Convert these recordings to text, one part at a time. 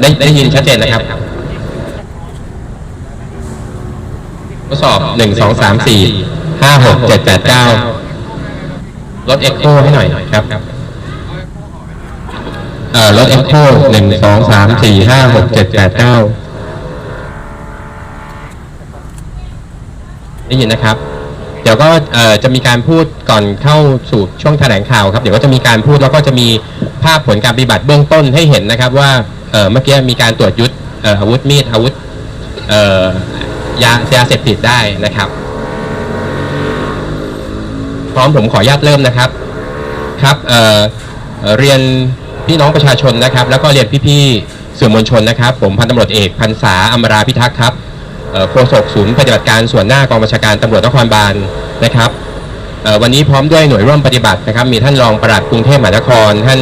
ได้ได้ยินชัดเจนนะครับทดสอบหนึ่งสองสามสี่ห้าหกเจ็ดแปดเก้าลดเอ็กโคให้หน่อยครับเอ่อลดเอ็กโคหนึ่งสองสามสี่ห้าหกเจ็ดแปดเก้าได้ยินนะครับ เดี๋ยวก็จะมีการพูดก่อนเข้าสู่ช่วงแถลงข่าวครับ เดี๋ยวก็จะมีการพูดแล้วก็จะมีภาพผลการปฏิบัติเบื้องต้นให้เห็นนะครับว่า เออเมื่อกี้มีการตรวจยึดอาวุธมีดอาวุธยายาเสพติดได้นะครับ พร้อมผมขออนุญาตเริ่มนะครับครับเออเรียนพี่น้องประชาชนนะครับ แล้วก็เรียนพี่ๆสื่อมวลชนนะครับ ผมพันตำรวจเอกพันษาอมราพิทักษ์ครับโฆษกศูนย์ปฏิบัติการส่วนหน้ากองบัญชาการตำรวจนครบาลนะครับวันนี้พร้อมด้วยหน่วยร่วมปฏิบัตินะครับ มีท่านรองปลัดกรุงเทพมหานคร ท่าน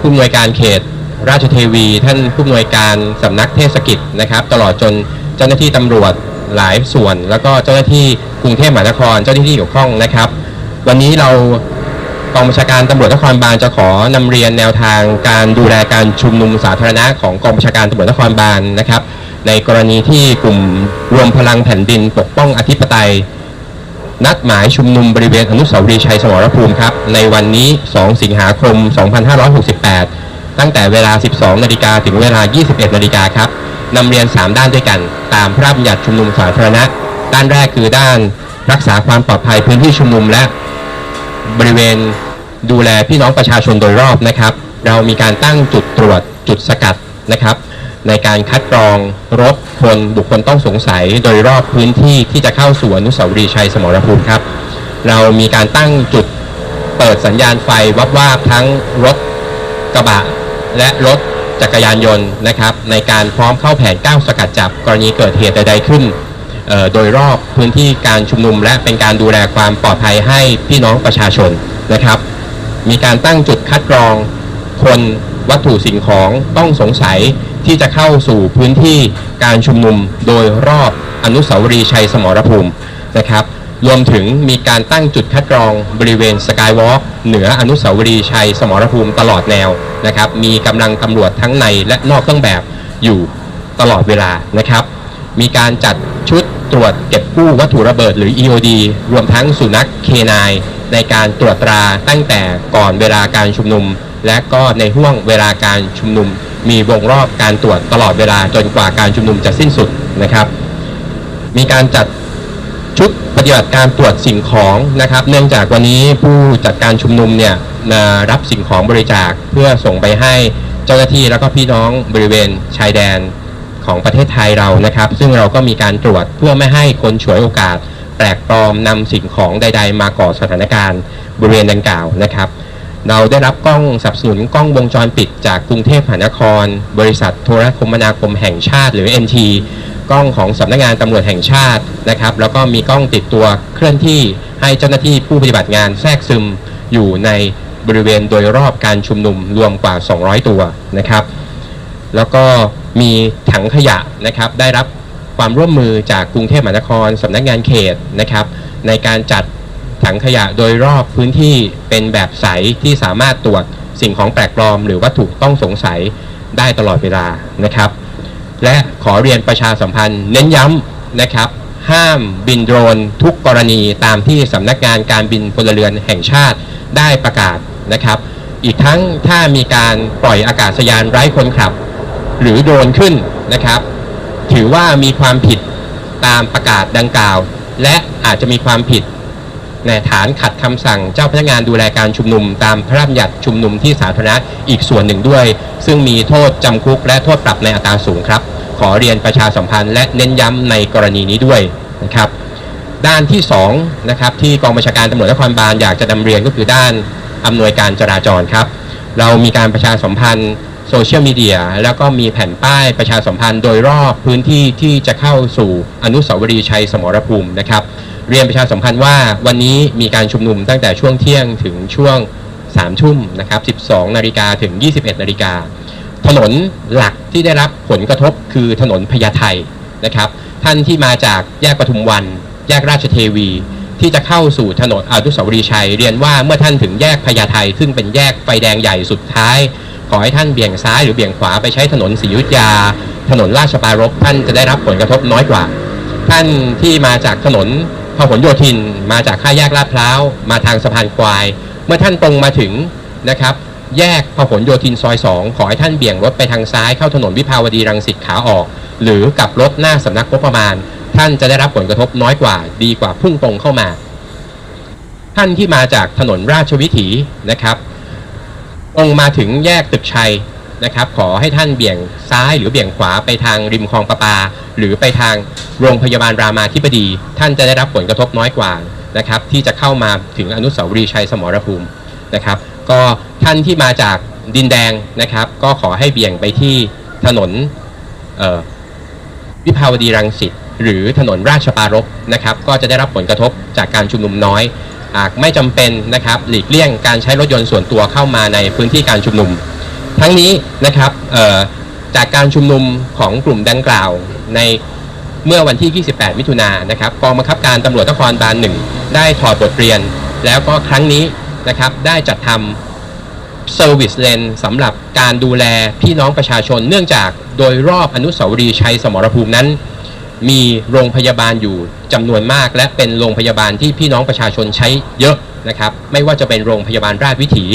ผู้อำนวยการเขต ราชเทวี ท่านผู้อำนวยการสำนักเทศกิจนะครับ ตลอดจนเจ้าหน้าที่ตำรวจหลายส่วน แล้วก็เจ้าหน้าที่กรุงเทพมหานครเจ้าหน้าที่ที่เกี่ยวข้องนะครับ วันนี้เรากองบัญชาการตำรวจนครบาลจะขอนำเรียนแนวทางการดูแลการชุมนุมสาธารณะของกองบัญชาการตำรวจนครบาลนะครับ ในกรณีที่กลุ่มรวมพลังแผ่นดินปกป้องอธิปไตย นัดหมายชุมนุมบริเวณอนุสาวรีย์ชัยสมรภูมิครับ ในวันนี้ 2 สิงหาคม 2568 ตั้งแต่เวลา 12 นาฬิกาถึงเวลา 21 นาฬิกาครับนำเรียน 3 ด้านด้วยกัน ตามพระราชบัญญัติชุมนุมสาธารณะ ด้านแรกคือด้านรักษาความปลอดภัยพื้นที่ชุมนุมและบริเวณดูแลพี่น้องประชาชนโดยรอบนะครับ เรามีการตั้งจุดตรวจจุดสกัดนะครับ ในการคัดกรองรถคนบุคคลต้องสงสัยโดยรอบพื้นที่ที่จะเข้าสู่อนุสาวรีย์ชัยสมรภูมิครับ เรามีการตั้งจุดเปิดสัญญาณไฟวับวาบทั้งรถกระบะ และรถจักรยานยนต์นะครับ ในการพร้อมเข้าแผนก้าวสกัดจับ กรณีเกิดเหตุใดๆขึ้นโดยรอบพื้นที่การชุมนุม และเป็นการดูแลความปลอดภัยให้พี่น้องประชาชนนะครับ มีการตั้งจุดคัดกรองคนวัตถุสิ่งของต้องสงสัยที่จะเข้าสู่พื้นที่การชุมนุมโดยรอบอนุสาวรีย์ชัยสมรภูมินะครับ รวมถึงมีการตั้งจุดคัดกรองบริเวณสกายวอล์กเหนืออนุสาวรีย์ชัยสมรภูมิตลอดแนวนะครับมีกำลังตำรวจทั้งในและนอกเครื่องแบบอยู่ตลอดเวลานะครับ มีการจัดชุดตรวจเก็บกู้วัตถุระเบิดหรือ EOD รวมทั้งสุนัข K9 ในการตรวจตราตั้งแต่ก่อนเวลาการชุมนุม และก็ในห่วงเวลาการชุมนุม มีวงรอบการตรวจตลอดเวลาจนกว่าการชุมนุมจะสิ้นสุดนะครับ มีการจัด ชุดปฏิบัติการตรวจสิ่งของนะครับ เนื่องจากวันนี้ผู้จัดการชุมนุมเนี่ยรับสิ่งของบริจาคเพื่อส่งไปให้เจ้าหน้าที่แล้วก็พี่น้องบริเวณชายแดนของประเทศไทยเรานะครับ ซึ่งเราก็มีการตรวจเพื่อไม่ให้คนฉวยโอกาส แปลกปลอมนำสิ่งของใด ๆ มาก่อสถานการณ์บริเวณดังกล่าวนะครับ เราได้รับกล้องสับสนุนกล้องวงจรปิดจากกรุงเทพมหานคร บริษัทโทรคมนาคมแห่งชาติหรือ NT กล้องของสำนักงานตำรวจแห่งชาตินะครับ แล้วก็มีกล้องติดตัวเคลื่อนที่ให้เจ้าหน้าที่ผู้ปฏิบัติงานแทรกซึมอยู่ในบริเวณโดยรอบการชุมนุมรวมกว่า 200 ตัวนะครับ แล้วก็มีถังขยะนะครับ ได้รับความร่วมมือจากกรุงเทพมหานครสำนักงานเขตนะครับ ในการจัดถังขยะโดยรอบพื้นที่เป็นแบบใสที่สามารถตรวจสิ่งของแปลกปลอม หรือวัตถุต้องสงสัยได้ตลอดเวลานะครับ และขอเรียนประชาสัมพันธ์ เน้นย้ำนะครับ ห้ามบินโดรนทุกกรณีตามที่สำนักงานการบินพลเรือนแห่งชาติได้ประกาศนะครับ อีกทั้งถ้ามีการปล่อยอากาศยานไร้คนขับ หรือโดรนขึ้นนะครับ ถือว่ามีความผิดตามประกาศดังกล่าว และอาจจะมีความผิดในฐานขัดคำสั่งเจ้าพนักงานดูแลการชุมนุม ตามพระราชบัญญัติชุมนุมที่สาธารณะอีกส่วนหนึ่งด้วย ซึ่งมีโทษจำคุกและโทษปรับในอัตราสูงครับ ขอเรียนประชาสัมพันธ์ และเน้นย้ำในกรณีนี้ด้วยนะครับด้านที่2นะครับที่กองบัญชาการตำรวจนครบาลอยากจะนำเรียนก็คือด้านอำนวยการจราจรครับ เรามีการประชาสัมพันธ์โซเชียลมีเดียแล้วก็มีแผ่นป้ายประชาสัมพันธ์โดยรอบพื้นที่ที่จะเข้าสู่อนุสาวรีย์ชัยสมรภูมินะครับ เรียนประชาสัมพันธ์ว่าวันนี้มีการชุมนุมตั้งแต่ช่วงเที่ยงถึงช่วง3ทุ่มนะครับ 12 นาฬิกาถึง 21 นาฬิกา ถนนหลักที่ได้รับผลกระทบคือถนนพญาไทนะครับ ท่านที่มาจากแยกปทุมวัน แยกราชเทวี ที่จะเข้าสู่ถนนอนุสาวรีย์ชัย เรียนว่าเมื่อท่านถึงแยกพญาไทซึ่งเป็นแยกไฟแดงใหญ่สุดท้าย ขอให้ท่านเบี่ยงซ้ายหรือเบี่ยงขวาไปใช้ถนนศรียุธยา ถนนราชปรารภท่านจะได้รับผลกระทบน้อยกว่า ท่านที่มาจากถนนพหลโยธิน มาจากข้าแยกลาดพร้าวมาทางสะพานควาย เมื่อท่านตรงมาถึงนะครับ แยกพหลโยธินซอย 2 ขอให้ท่านเบี่ยงรถไปทางซ้ายเข้าถนนวิภาวดีรังสิตขาออก หรือกลับรถหน้าสำนักงบประมาณ ท่านจะได้รับผลกระทบน้อยกว่า ดีกว่าพุ่งตรงเข้ามา ท่านที่มาจากถนนราชวิถีนะครับตรงมาถึงแยกตึกชัยนะครับ ขอให้ท่านเบี่ยงซ้ายหรือเบี่ยงขวาไปทางริมคลองประปา หรือไปทางโรงพยาบาลรามาธิบดี ท่านจะได้รับผลกระทบน้อยกว่านะครับ ที่จะเข้ามาถึงอนุสาวรีย์ชัยสมรภูมินะครับ ก็ท่านที่มาจากดินแดงนะครับ ก็ขอให้เบี่ยงไปที่ถนนวิภาวดีรังสิตหรือถนนราชปารภนะครับ ก็จะได้รับผลกระทบจากการชุมนุมน้อยหากไม่จำเป็นนะครับหลีกเลี่ยงการใช้รถยนต์ส่วนตัวเข้ามาในพื้นที่การชุมนุม ทั้งนี้นะครับจากการชุมนุมของกลุ่มดังกล่าวในเมื่อวันที่ 28 มิถุนายนนะครับกองบังคับการตำรวจนครบาลหนึ่งได้ถอดบทเรียน แล้วก็ครั้งนี้ นะครับได้จัดทำเซอร์วิสเลนสำหรับการดูแลพี่น้องประชาชน เนื่องจากโดยรอบอนุสาวรีย์ชัยสมรภูมินั้น มีโรงพยาบาลอยู่จำนวนมาก และเป็นโรงพยาบาลที่พี่น้องประชาชนใช้เยอะนะครับ ไม่ว่าจะเป็นโรงพยาบาลราชวิถี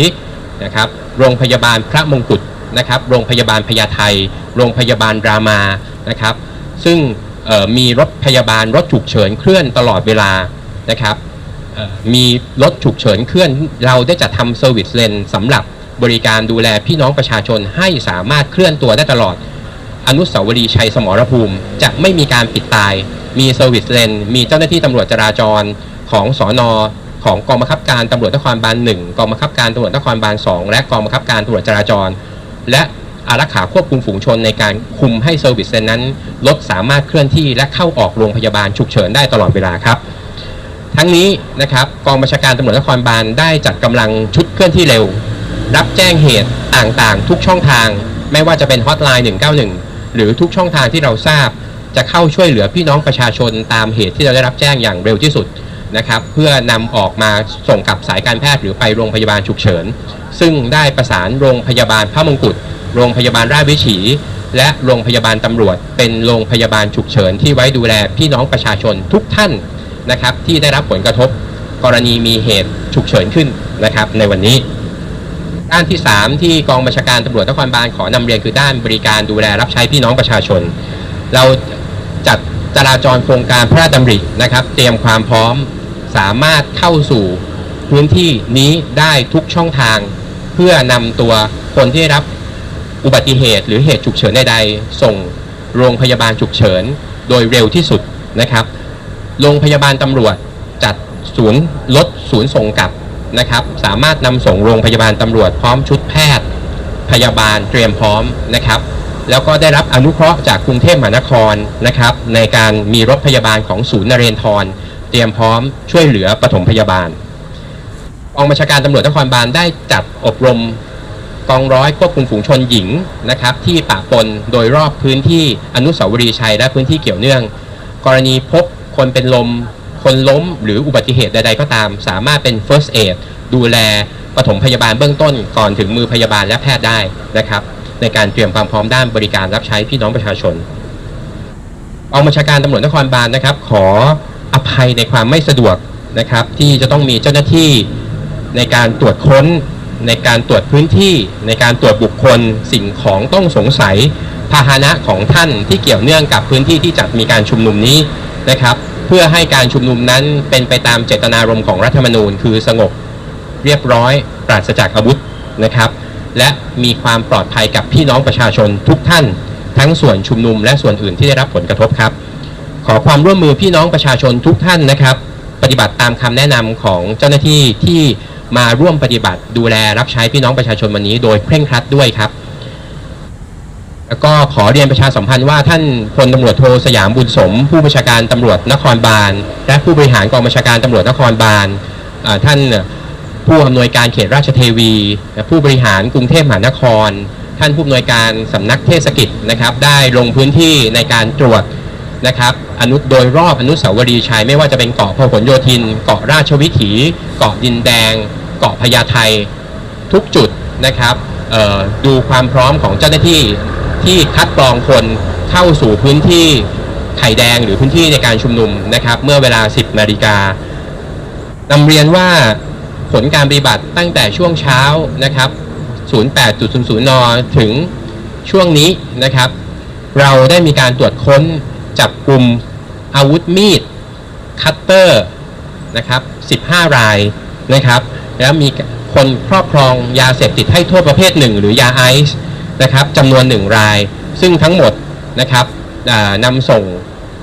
นะครับ โรงพยาบาลพระมงกุฎนะครับ โรงพยาบาลพญาไทโรงพยาบาลรามานะครับ ซึ่งมีรถพยาบาลรถฉุกเฉินเคลื่อนตลอดเวลานะครับ มีรถฉุกเฉินเคลื่อน เราได้จัดทำเซอร์วิสเลนสำหรับบริการดูแลพี่น้องประชาชนให้สามารถเคลื่อนตัวได้ตลอด อนุสาวรีย์ชัยสมรภูมิ จะไม่มีการปิดตาย มีเซอร์วิสเลนมีเจ้าหน้าที่ตำรวจจราจรของสอนอของกองบังคับการตำรวจนครบาลหนึ่งกองบังคับการตำรวจนครบาลสองและกองบังคับการตำรวจจราจร และอารักขาควบคุมฝูงชนในการคุมให้เซอร์วิสเลนนั้นรถสามารถเคลื่อนที่และเข้าออกโรงพยาบาลฉุกเฉินได้ตลอดเวลาครับ ทั้งนี้นะครับกองบัญชาการตำรวจนครบาลได้จัดกำลังชุดเคลื่อนที่เร็ว รับแจ้งเหตุต่างๆ ทุกช่องทาง ไม่ว่าจะเป็นฮอตไลน์ 191 หรือทุกช่องทางที่เราทราบ จะเข้าช่วยเหลือพี่น้องประชาชนตามเหตุที่เราได้รับแจ้งอย่างเร็วที่สุดนะครับเพื่อนำออกมาส่งกับสายการแพทย์หรือไปโรงพยาบาลฉุกเฉิน ซึ่งได้ประสานโรงพยาบาลพระมงกุฎโรงพยาบาลราชวิถี และโรงพยาบาลตำรวจ เป็นโรงพยาบาลฉุกเฉินที่ไว้ดูแลพี่น้องประชาชนทุกท่าน นะครับที่ได้รับผลกระทบกรณีมีเหตุฉุกเฉินขึ้นนะครับในวันนี้ ด้านที่ 3 ที่กองบัญชาการตำรวจนครบาลขอนำเรียนคือด้านบริการดูแลรับใช้พี่น้องประชาชน เราจัดจราจรโครงการพระราชดำรินะครับ เตรียมความพร้อมสามารถเข้าสู่พื้นที่นี้ได้ทุกช่องทาง เพื่อนำตัวคนที่ได้รับอุบัติเหตุ หรือเหตุฉุกเฉินใดๆส่งโรงพยาบาลฉุกเฉิน โดยเร็วที่สุดนะครับ โรงพยาบาลตำรวจจัดศูนย์ลดศูนย์ส่งกลับนะครับ สามารถนำส่งโรงพยาบาลตำรวจพร้อมชุดแพทย์ พยาบาลเตรียมพร้อมนะครับ แล้วก็ได้รับอนุเคราะห์จากกรุงเทพมหานครนะครับ ในการมีรถพยาบาลของศูนย์นเรนทร เตรียมพร้อมช่วยเหลือปฐมพยาบาลกองบัญชาการตำรวจนครบาลได้จัดอบรมกองร้อยควบคุมฝูงชนหญิงนะครับ ที่ปะปนโดยรอบพื้นที่อนุสาวรีย์ชัยและพื้นที่เกี่ยวเนื่อง กรณีพบ คนเป็นลม คนล้มหรืออุบัติเหตุใด ๆ ก็ตาม สามารถเป็น first aid ดูแลปฐมพยาบาลเบื้องต้นก่อนถึงมือพยาบาลและแพทย์ได้นะครับ ในการเตรียมความพร้อมด้านบริการรับใช้พี่น้องประชาชนองบัญชาการตำรวจนครบาลนะครับ ขออภัยในความไม่สะดวกนะครับ ที่จะต้องมีเจ้าหน้าที่ในการตรวจค้น ในการตรวจพื้นที่ ในการตรวจบุคคล สิ่งของต้องสงสัยพาหนะของท่านที่เกี่ยวเนื่องกับพื้นที่ที่จัดมีการชุมนุมนี้ นะครับ เพื่อให้การชุมนุมนั้นเป็นไปตามเจตนารมณ์ของรัฐธรรมนูญ คือสงบเรียบร้อยปราศจากอาวุธนะครับ และมีความปลอดภัยกับพี่น้องประชาชนทุกท่าน ทั้งส่วนชุมนุมและส่วนอื่นที่ได้รับผลกระทบครับ ขอความร่วมมือพี่น้องประชาชนทุกท่านนะครับ ปฏิบัติตามคำแนะนำของเจ้าหน้าที่ที่มาร่วมปฏิบัติดูแลรับใช้พี่น้องประชาชนวันนี้ โดยเคร่งครัดด้วยครับ แล้วก็ขอเรียนประชาสัมพันธ์ว่าท่านพลตำรวจโทสยามบุญสม ผู้บัญชาการตำรวจนครบาล และผู้บริหารกองบัญชาการตำรวจนครบาลท่านผู้อำนวยการเขตราชเทวีผู้บริหารกรุงเทพมหานคร ท่านผู้อำนวยการสำนักเทศกิจนะครับได้ลงพื้นที่ในการตรวจนะครับอนุโดยรอบอนุสาวรีย์ชัยไม่ว่าจะเป็นเกาะพหลโยธิน เกาะราชวิถี เกาะดินแดง เกาะพญาไททุกจุดนะครับดูความพร้อมของเจ้าหน้าที่ ที่คัดกรองคนเข้าสู่พื้นที่ไข่แดงหรือพื้นที่ในการชุมนุมนะครับ เมื่อเวลา 10นาฬิกานำเรียนว่าผลการปฏิบัติตั้งแต่ช่วงเช้านะครับ 08.00 น ถึงช่วงนี้นะครับ เราได้มีการตรวจค้นจับกลุ่มอาวุธมีด คัตเตอร์นะครับ 15 รายนะครับ แล้วมีคนครอบครองยาเสพติดให้โทษประเภทหนึ่งหรือยาไอซ์ นะครับจำนวนหนึ่งราย ซึ่งทั้งหมดนะครับนำส่ง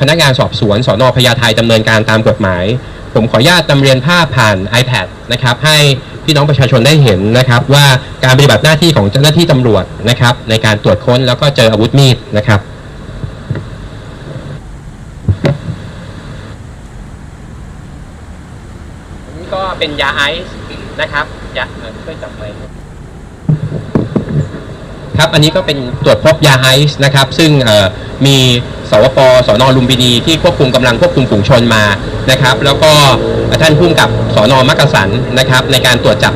พนักงานสอบสวนสอนอพญาไทดำเนินการตามกฎหมาย ผมขออนุญาตนำเรียนภาพผ่าน iPad นะครับให้พี่น้องประชาชนได้เห็นนะครับ ว่าการปฏิบัติหน้าที่ของเจ้าหน้าที่ตำรวจนะครับ ในการตรวจค้นแล้วก็เจออาวุธมีดนะครับก็เป็นยาไอซ์นะครับยาเอ่อช่วยจับไป ครับอันนี้ก็เป็นตรวจพบยาไอซ์นะครับ ซึ่งมีสวปสนลุมพินีที่ควบคุมกำลังควบคุมฝูงชนมานะครับ แล้วก็ท่านผู้กำกับสนมักกะสันนะครับ ในการตรวจจับ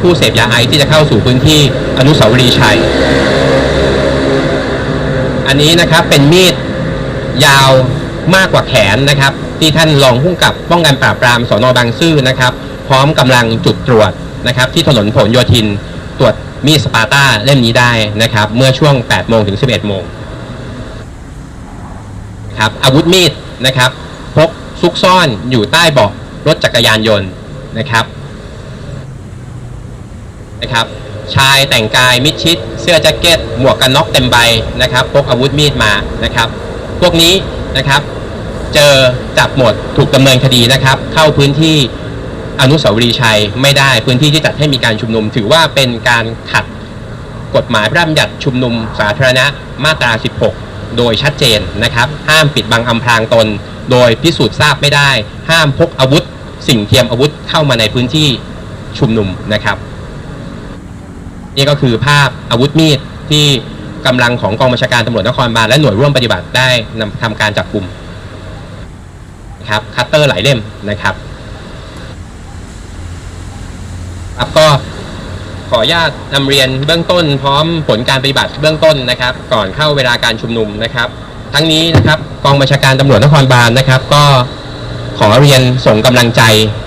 ผู้เสพยาไอซ์ที่จะเข้าสู่พื้นที่อนุสาวรีย์ชัย อันนี้นะครับเป็นมีดยาวมากกว่าแขนนะครับ ที่ท่านรองผู้กำกับป้องกันปราบปรามสอนอบางซื่อนะครับ พร้อมกำลังจุดตรวจนะครับ ที่ถนนผลโยธินตรวจ มีสปาร์ตาเล่มนี้ได้นะครับ เมื่อช่วง 8 โมงถึง 11 โมงครับอาวุธมีดนะครับพกซุกซ่อนอยู่ใต้เบาะรถจักรยานยนต์นะครับนะครับ ชายแต่งกายมิดชิด เสื้อแจ็คเก็ต หมวกกันน็อกเต็มใบนะครับพกอาวุธมีดมานะครับ พวกนี้นะครับ เจอจับหมดถูกดำเนินคดีนะครับ เข้าพื้นที่ อนุสาวรีย์ชัยไม่ได้พื้นที่ที่จัดให้มีการชุมนุม ถือว่าเป็นการขัดกฎหมายพระราชบัญญัติชุมนุมสาธารณะมาตรา 16 โดยชัดเจนนะครับ ห้ามปิดบังอำพรางตน โดยพิสูจน์ทราบไม่ได้ ห้ามพกอาวุธ สิ่งเทียมอาวุธเข้ามาในพื้นที่ชุมนุมนะครับ นี่ก็คือภาพอาวุธมีดที่กำลังของกองบัญชาการตำรวจนครบาลและหน่วยร่วมปฏิบัติได้นำทำการจับกลุ่มครับคัตเตอร์หลายเล่มนะครับ ครับก็ขออนุญาตนำเรียนเบื้องต้นพร้อมผลการปฏิบัติเบื้องต้นนะครับ ก่อนเข้าเวลาการชุมนุมนะครับ ทั้งนี้นะครับกองบัญชาการตำรวจนครบาลนะครับ ก็ขอเรียนส่งกำลังใจ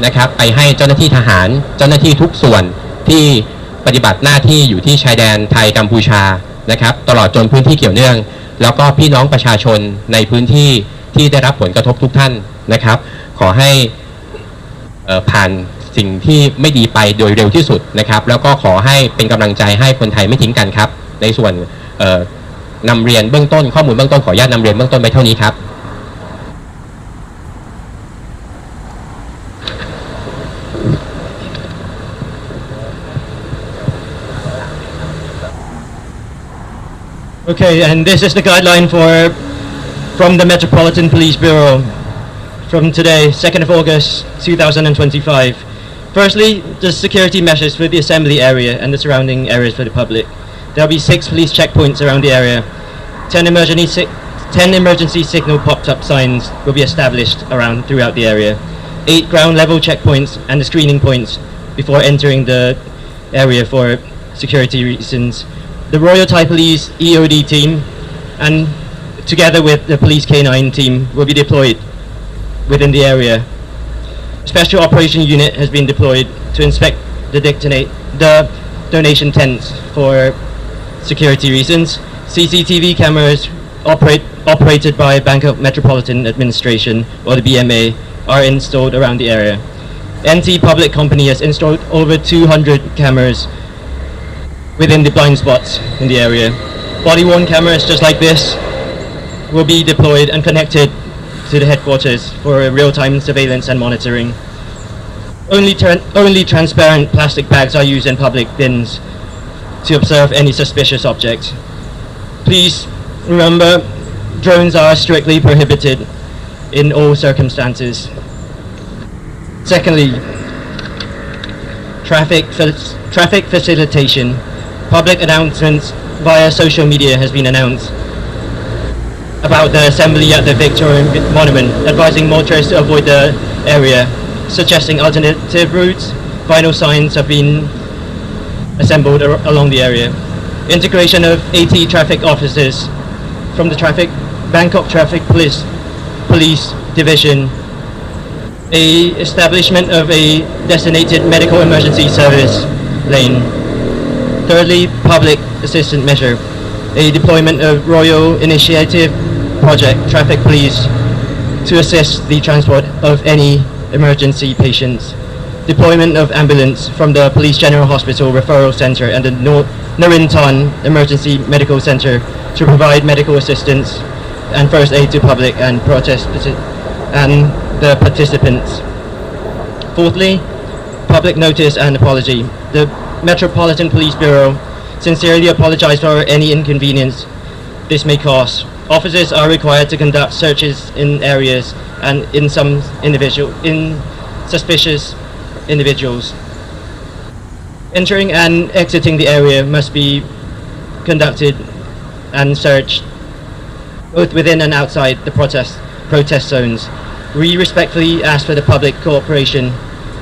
นะครับ ไปให้เจ้าหน้าที่ทหาร เจ้าหน้าที่ทุกส่วนที่ปฏิบัติหน้าที่อยู่ที่ชายแดนไทยกัมพูชานะครับ ตลอดจนพื้นที่เกี่ยวเนื่อง แล้วก็พี่น้องประชาชนในพื้นที่ที่ได้รับผลกระทบทุกท่านนะครับ ขอให้ผ่าน สิ่งที่ไม่ดีไปโดยเร็วที่สุดนะครับ แล้วก็ขอให้เป็นกำลังใจให้คนไทยไม่ทิ้งกันครับ ในส่วนเอ่อนำเรียนเบื้องต้นข้อมูลเบื้องต้นขออนุญาตนำเรียนเบื้องต้นไปเท่านี้ครับ Okay, and this is the guideline for from the Metropolitan Police Bureau from today, 2nd of August 2025. Firstly, the security measures for the assembly area and the surrounding areas for the public. There will be six police checkpoints around the area. 10 emergency, si- 10 emergency signal popped up signs will be established around throughout the area. Eight ground level checkpoints and the screening points before entering the area for security reasons. The Royal Thai Police EOD team and together with the police K9 team will be deployed within the area. Special operation unit has been deployed to inspect the the donation tents for security reasons. CCTV cameras operate, operated by Bangkok Metropolitan Administration or the BMA are installed around the area. NT Public Company has installed over 200 cameras within the blind spots in the area. Body worn cameras just like this will be deployed and connected to the headquarters for real-time surveillance and monitoring. Only, tran- only transparent plastic bags are used in public bins to observe any suspicious object. Please remember, drones are strictly prohibited in all circumstances. Secondly, traffic, fa- traffic facilitation. Public announcements via social media has been announced about the assembly at the Victoria Monument, advising motorists to avoid the area, suggesting alternative routes. Vinyl signs have been assembled ar- along the area. Integration of AT traffic officers from the traffic Bangkok Traffic Police Police Division. A establishment of a designated medical emergency service lane. Thirdly, public assistance measure. A deployment of Royal Initiative Project Traffic Police to assist the transport of any emergency patients. Deployment of ambulance from the Police General Hospital Referral Center and the Nor- Emergency Medical Center to provide medical assistance and first aid to public and protest and the participants. Fourthly, public notice and apology. The Metropolitan Police Bureau sincerely apologize for any inconvenience this may cause. Officers are required to conduct searches in areas and in some individual in suspicious individuals. Entering and exiting the area must be conducted and searched both within and outside the protest protest zones. We respectfully ask for the public cooperation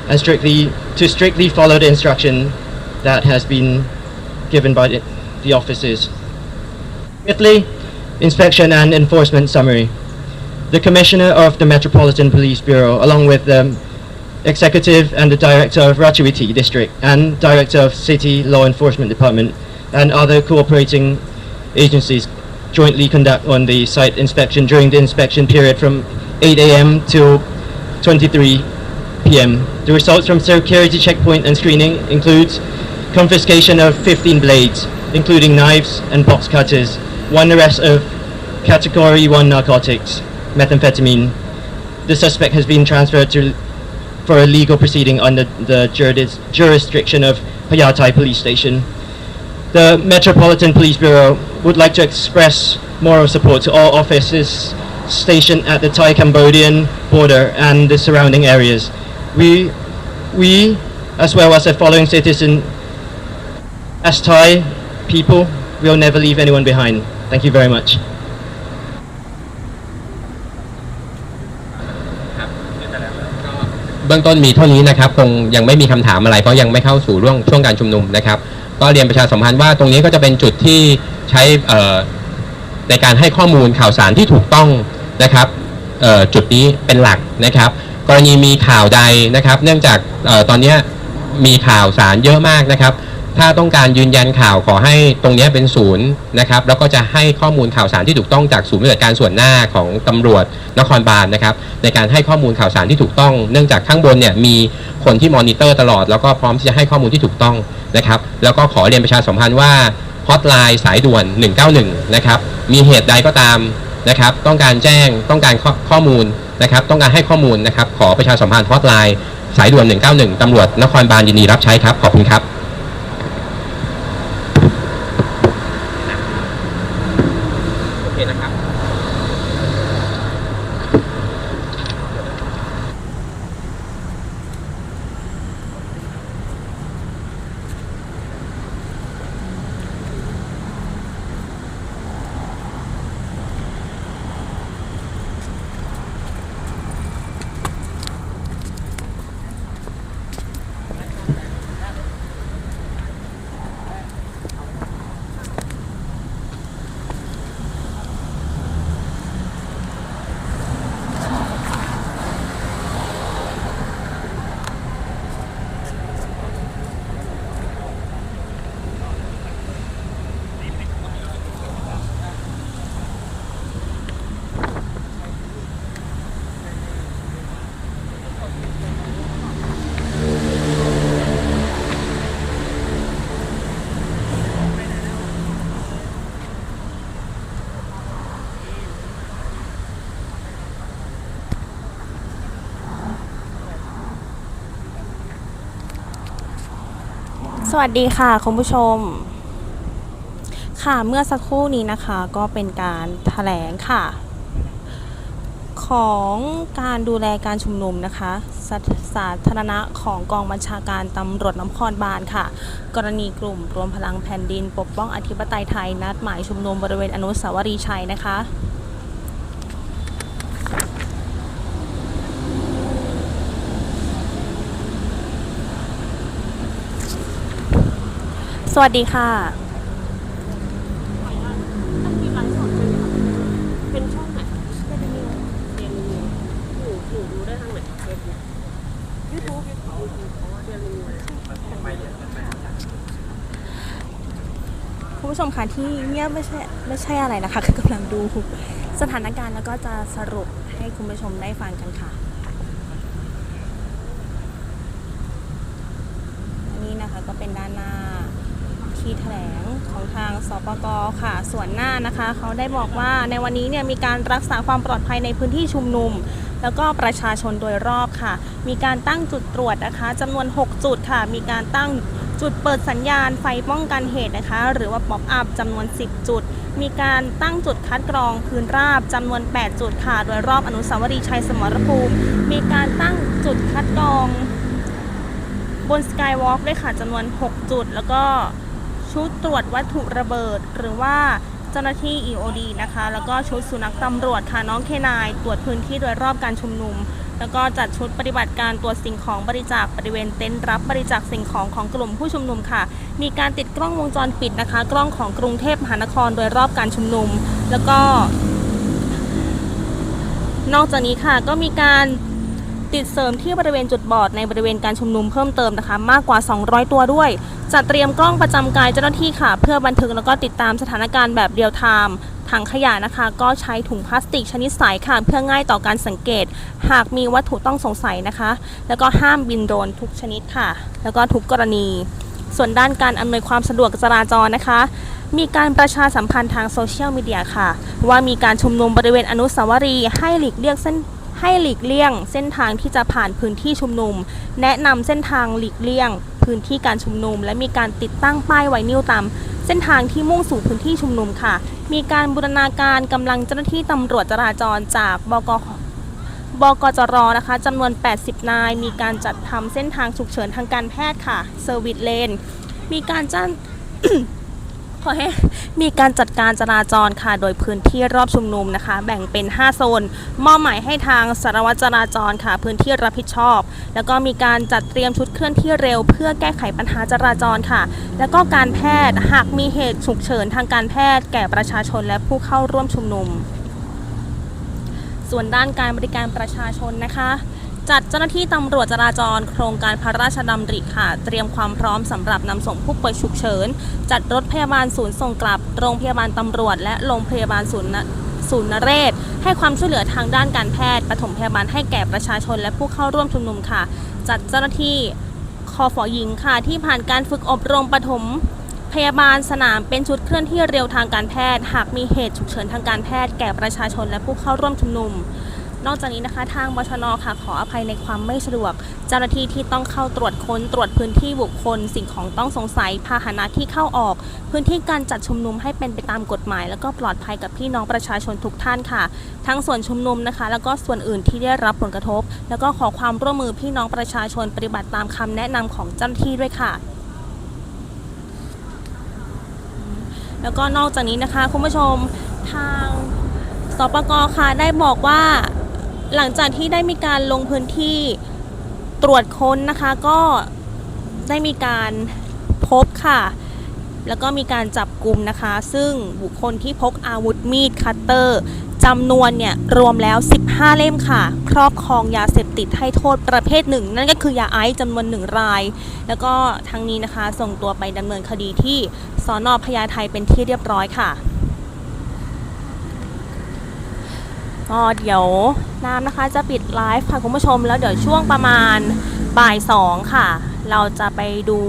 and strictly to strictly follow the instruction that has been given by the, the officers. Fifthly, inspection and enforcement summary. The Commissioner of the Metropolitan Police Bureau, along with the Executive and the Director of Ratchawiti District and Director of City Law Enforcement Department and other cooperating agencies jointly conduct on the site inspection during the inspection period from 8 a.m. till 23 p.m. The results from security checkpoint and screening includes confiscation of 15 blades, including knives and box cutters, one arrest of category 1 narcotics, methamphetamine. The suspect has been transferred to for a legal proceeding under the juris- jurisdiction of Payatai Police Station. The Metropolitan Police Bureau would like to express moral support to all officers stationed at the Thai-Cambodian border and the surrounding areas. We, we, as well as the following citizen, as Thai people, will never leave anyone behind. Thank you very much. เบื้องต้นมีเท่านี้นะครับ คงยังไม่มีคำถามอะไร เพราะยังไม่เข้าสู่ร่วงช่วงการชุมนุมนะครับ ก็เรียนประชาสัมพันธ์ว่าตรงนี้ก็จะเป็นจุดที่ใช้ในการให้ข้อมูลข่าวสารที่ถูกต้องนะครับจุดนี้เป็นหลักนะครับ กรณีมีข่าวใดนะครับ เนื่องจากออตอนนี้มีข่าวสารเยอะมากนะครับ ถ้าต้องการยืนยันข่าวขอให้ตรงนี้เป็นศูนย์นะครับ แล้วก็จะให้ข้อมูลข่าวสารที่ถูกต้องจากศูนย์ปฏิบัติการส่วนหน้าของตำรวจนครบาลนะครับ ในการให้ข้อมูลข่าวสารที่ถูกต้อง เนื่องจากข้างบนเนี่ยมีคนที่มอนิเตอร์ตลอด แล้วก็พร้อมที่จะให้ข้อมูลที่ถูกต้องนะครับ แล้วก็ขอเรียนประชาสัมพันธ์ว่าฮอตไลน์สายด่วน 191 นะครับ มีเหตุใดก็ตามนะครับ ต้องการแจ้งต้องการข้อข้อมูลนะครับ ต้องการให้ข้อมูลนะครับ ขอประชาสัมพันธ์ฮอตไลน์สายด่วน 191ตำรวจนครบาลยินดีรับใช้ครับ ขอบคุณครับ โอเคนะครับ สวัสดีค่ะคุณผู้ชม ค่ะเมื่อสักครู่นี้นะคะก็เป็นการถแถลงค่ะ ของการดูแลการชุมนุมนะคะสาสาธารณะของกองบัญชาการตำรวจน้ำครบาลค่ะ กรณีกลุ่มรวมพลังแผ่นดิน ปกป้องอธิปไตยไทยนัดหมายชุมนุมบริเวณอนุสาวรีย์ชัยนะคะ สวัสดีค่ะ เป็นช่องไหนเป็นนิวเรียนนิวหนูหนูดูได้ทางไหนเฟซบุ๊กยูทูบยูทูบเรียนนิวคุณผู้ชมคะที่เงียบไม่ใช่ไม่ใช่อะไรนะคะคือกำลังดูสถานการณ์แล้วก็จะสรุปให้คุณผู้ชมได้ฟังกันค่ะ อันนี้นะคะก็เป็นด้านหน้าที่แถลงของทาง สปกค่ะ ส่วนหน้านะคะเขาได้บอกว่าในวันนี้เนี่ยมีการรักษาความปลอดภัยในพื้นที่ชุมนุม แล้วก็ประชาชนโดยรอบค่ะ มีการตั้งจุดตรวจนะคะจำนวน 6 จุดค่ะ มีการตั้งจุดเปิดสัญญาณไฟป้องกันเหตุนะคะ หรือว่าป๊อปอัพจำนวน 10 จุด มีการตั้งจุดคัดกรองพื้นราบจำนวน 8 จุดค่ะ โดยรอบอนุสาวรีย์ชัยสมรภูมิ มีการตั้งจุดคัดกรองบนสกายวอล์กด้วยค่ะจำนวน 6 จุด แล้วก็ ชุดตรวจวัตถุระเบิด หรือว่าเจ้าหน้าที่ EOD นะคะ แล้วก็ชุดสุนัขตำรวจค่ะน้องเคนายตรวจพื้นที่โดยรอบการชุมนุม แล้วก็จัดชุดปฏิบัติการตรวจสิ่งของบริจาคบริเวณเต็นท์รับบริจาคสิ่งของของกลุ่มผู้ชุมนุมค่ะ มีการติดกล้องวงจรปิดนะคะ กล้องของกรุงเทพมหานครโดยรอบการชุมนุม แล้วก็ นอกจากนี้ค่ะก็มีการ ติดเสริมที่บริเวณจุดบอดในบริเวณการชุมนุมเพิ่มเติมนะคะ มากกว่า 200 ตัวด้วย จัดเตรียมกล้องประจำกายเจ้าหน้าที่ค่ะ เพื่อบันทึกแล้วก็ติดตามสถานการณ์แบบเรียลไทม์ถังขยะนะคะ ก็ใช้ถุงพลาสติกชนิดใสค่ะ เพื่อง่ายต่อการสังเกต หากมีวัตถุต้องสงสัยนะคะ แล้วก็ห้ามบินโดรนทุกชนิดค่ะ แล้วก็ทุกกรณี ส่วนด้านการอำนวยความสะดวกจราจรนะคะมีการประชาสัมพันธ์ทางโซเชียลมีเดียค่ะ ว่ามีการชุมนุมบริเวณอนุสาวรีย์ให้หลีกเลี่ยงเส้น ให้หลีกเลี่ยง เส้นทางที่จะผ่านพื้นที่ชุมนุม แนะนำเส้นทางหลีกเลี่ยง พื้นที่การชุมนุม และมีการติดตั้งป้ายไวนิลตามเส้นทางที่มุ่งสู่พื้นที่ชุมนุมค่ะ มีการบูรณาการกำลังเจ้าหน้าที่ตำรวจจราจรจากบกบกจรนะคะจำนวน 80 นาย มีการจัดทำเส้นทางฉุกเฉินทางการแพทย์ค่ะเซอร์วิสเลน มีการจ้าง ขอให้มีการจัดการจราจรค่ะ โดยพื้นที่รอบชุมนุมนะคะ แบ่งเป็น 5 โซน มอบหมายให้ทางสารวัตรจราจรค่ะ พื้นที่รับผิดชอบ แล้วก็มีการจัดเตรียมชุดเคลื่อนที่เร็ว เพื่อแก้ไขปัญหาจราจรค่ะ แล้วก็การแพทย์หากมีเหตุฉุกเฉินทางการแพทย์ แก่ประชาชนและผู้เข้าร่วมชุมนุม ส่วนด้านการบริการประชาชนนะคะ จัดเจ้าหน้าที่ตำรวจจราจร โครงการพระราชดำริค่ะ เตรียมความพร้อมสำหรับนำส่งผู้ป่วยฉุกเฉิน จัดรถพยาบาลศูนย์ส่งกลับ โรงพยาบาลตำรวจ และโรงพยาบาลศูนย์นศูนย์นเรศ ให้ความช่วยเหลือทางด้านการแพทย์ปฐมพยาบาลให้แก่ประชาชนและผู้เข้าร่วมชุมนุมค่ะ จัดเจ้าหน้าที่คอฝอหญิงค่ะ ที่ผ่านการฝึกอบรมปฐมพยาบาลสนามเป็นชุดเคลื่อนที่เร็วทางการแพทย์ หากมีเหตุฉุกเฉินทางการแพทย์แก่ประชาชนและผู้เข้าร่วมชุมนุม นอกจากนี้นะคะ ทางบชนค่ะขออภัยในความไม่สะดวก เจ้าหน้าที่ที่ต้องเข้าตรวจค้นตรวจพื้นที่บุคคล สิ่งของต้องสงสัยพาหนะที่เข้าออก พื้นที่การจัดชุมนุมให้เป็นไปตามกฎหมาย แล้วก็ปลอดภัยกับพี่น้องประชาชนทุกท่านค่ะ ทั้งส่วนชุมนุมนะคะ แล้วก็ส่วนอื่นที่ได้รับผลกระทบ แล้วก็ขอความร่วมมือพี่น้องประชาชนปฏิบัติตามคำแนะนำของเจ้าหน้าที่ด้วยค่ะแล้วก็นอกจากนี้นะคะคุณผู้ชมทางสปกค่ะได้บอกว่า หลังจากที่ได้มีการลงพื้นที่ตรวจค้นนะคะ ก็ได้มีการพบค่ะ แล้วก็มีการจับกลุ่มนะคะ ซึ่งบุคคลที่พกอาวุธมีดคัตเตอร์จำนวนเนี่ยรวมแล้ว 15 เล่มค่ะ ครอบครองยาเสพติดให้โทษประเภทหนึ่ง นั่นก็คือยาไอซ์จำนวนหนึ่งราย แล้วก็ทั้งนี้นะคะส่งตัวไปดำเนินคดีที่สอนอพญาไทเป็นที่เรียบร้อยค่ะ ก็เดี๋ยวน้ำนะคะจะปิดไลฟ์ค่ะคุณผู้ชม แล้วเดี๋ยวช่วงประมาณบ่ายสองค่ะ เราจะไปดู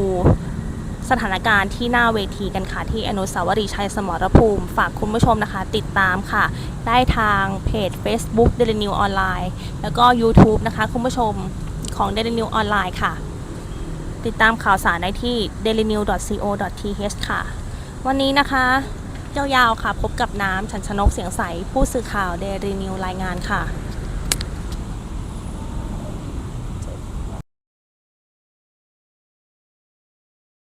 สถานการณ์ที่หน้าเวทีกันค่ะ ที่อนุสาวรีย์ชัยสมรภูมิ ฝากคุณผู้ชมนะคะ ติดตามค่ะ ได้ทางเพจ Facebook Daily New Online แล้วก็ YouTube นะคะ คุณผู้ชมของ Daily New Online ค่ะ ติดตามข่าวสารได้ที่ dailynew.co.th ค่ะ วันนี้นะคะ ยาวๆค่ะ พบกับน้ำฉันชนกเสียงใส ผู้สื่อข่าวเดลีนิวรายงานค่ะ